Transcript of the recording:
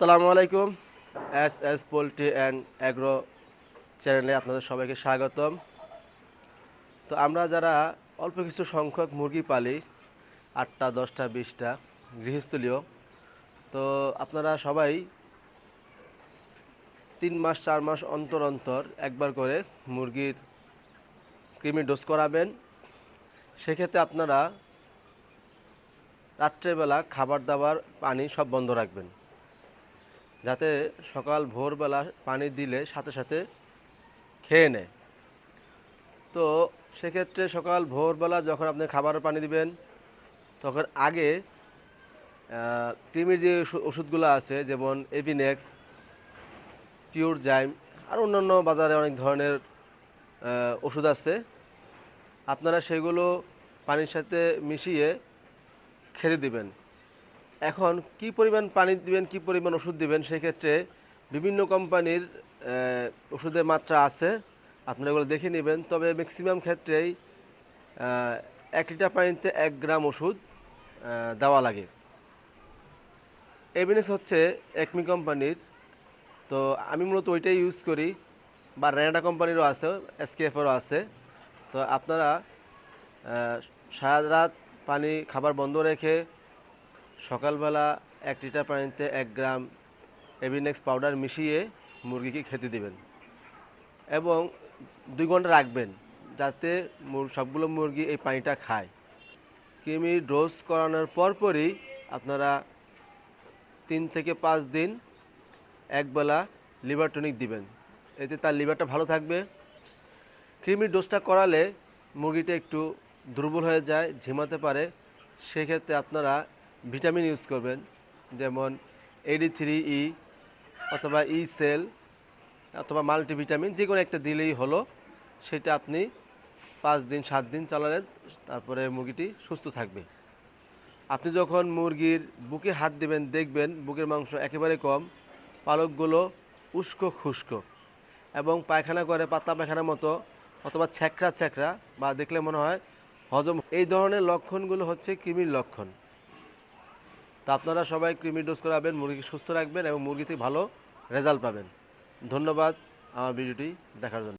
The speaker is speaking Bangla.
আসসালামু আলাইকুম, S S poultry and agro চ্যানেলে আপনাদের সবাইকে স্বাগতম। তো আমরা যারা অল্প কিছু সংখ্যক মুরগি পালি, আটটা, দশটা, বিশটা, গৃহস্থলীয়, তো আপনারা সবাই তিন মাস, চার মাস অন্তর অন্তর একবার করে মুরগির ক্রিমি ডোজ করাবেন। সেক্ষেত্রে আপনারা রাত্রেবেলা খাবার দাবার, পানি সব বন্ধ রাখবেন। যাতে সকাল ভোরবেলা পানি দিলে সাথে সাথে খেয়ে নেয়। তো সেক্ষেত্রে সকাল ভোরবেলা যখন আপনি খাবারের পানি দিবেন, তখন আগে কৃমির যে ওষুধগুলো আছে, যেমন এভিনেক্স পিওর জাইম, আর অন্যান্য বাজারে অনেক ধরনের ওষুধ আছে। আপনারা সেগুলো পানির সাথে মিশিয়ে খেতে দিবেন। এখন কি পরিমাণ পানি দিবেন, কি পরিমাণ ওষুধ দিবেন সেক্ষেত্রে বিভিন্ন কোম্পানির ওষুধের মাত্রা আছে। আপনারা এগুলো দেখে নেবেন। তবে ম্যাক্সিমাম ক্ষেত্রেই এক লিটার পানিতে এক গ্রাম ওষুধ দেওয়া লাগে। এভিনেস হচ্ছে একমি কোম্পানির। তো আমি মূলত ওইটাই ইউজ করি। বা র্যানাডা কোম্পানিরও আছে, এসকেএফেরও আছে। তো আপনারা সারা রাত পানি, খাবার বন্ধ রেখে সকালবেলা এক লিটার পানিতে এক গ্রাম এভিনেক্স পাউডার মিশিয়ে মুরগিকে খেতে দিবেন এবং দুই ঘণ্টা রাখবেন যাতে সবগুলো মুরগি এই পানিটা খায়। কৃমি ডোজ করানোর পরপরই আপনারা তিন থেকে পাঁচ দিন একবেলা লিভার টনিক দিবেন। এতে তার লিভারটা ভালো থাকবে। কৃমির ডোজটা করালে মুরগিটা একটু দুর্বল হয়ে যায়, ঝিমাতে পারে। সেক্ষেত্রে আপনারা ভিটামিন ইউজ করবেন, যেমন এডি থ্রি ই অথবা ই সেল অথবা মাল্টিভিটামিন যে কোনো একটা দিলেই হলো, সেটা আপনি পাঁচ দিন, সাত দিন চালালেন, তারপরে মুরগিটি সুস্থ থাকবে। আপনি যখন মুরগির বুকে হাত দিবেন, দেখবেন বুকের মাংস একেবারে কম, পালকগুলো উস্কো খুস্কো এবং পায়খানা করে, পাতলা পায়খানার মতো অথবা ছ্যাঁকড়া ছ্যাঁকড়া, বা দেখলে মনে হয় হজম এই ধরনের লক্ষণগুলো হচ্ছে কৃমির লক্ষণ। তো আপনারা সবাই কৃমি ডোজ করাবেন মুরগিকে সুস্থ রাখবেন এবং মুরগি থেকে ভালো রেজাল্ট পাবেন। ধন্যবাদ আমার ভিডিওটি দেখার জন্য।